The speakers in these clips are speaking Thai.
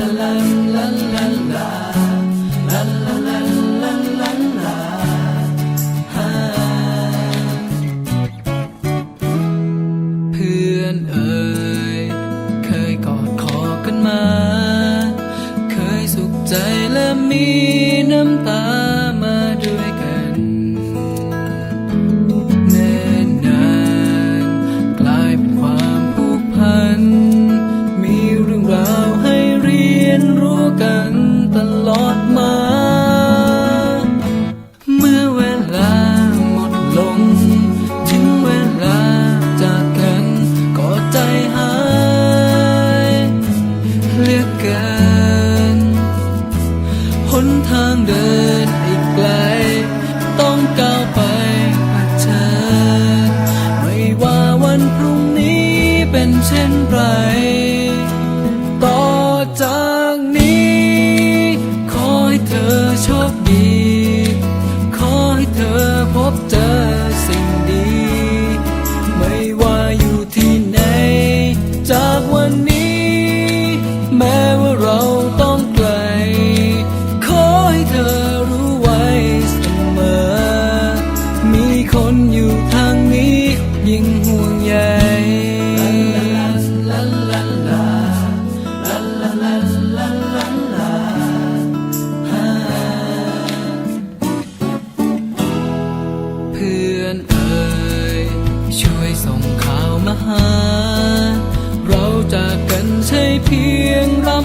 la la la la la you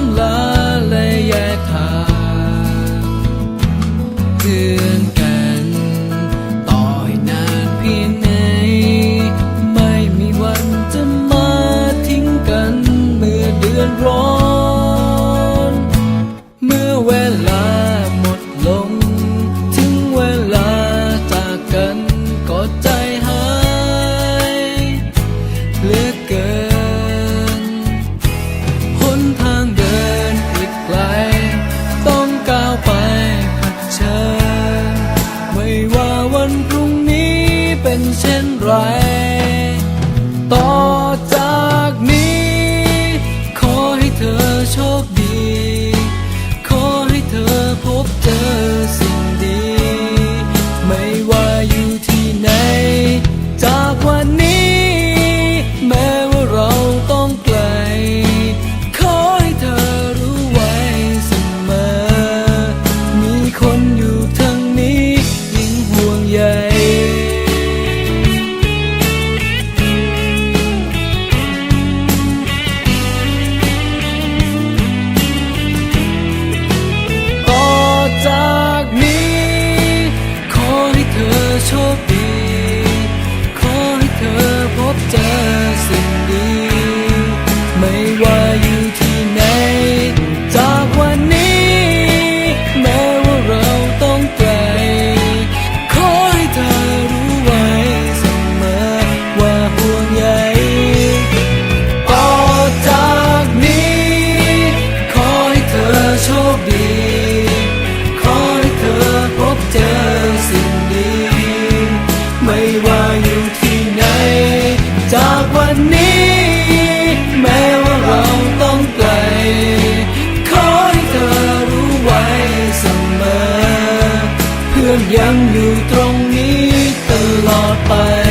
ำลาและแยกทางเตือนกัน ไร ต่อจากนี้ ขอให้เธอโชคดี ยังอยู่ตรงนี้ตลอดไป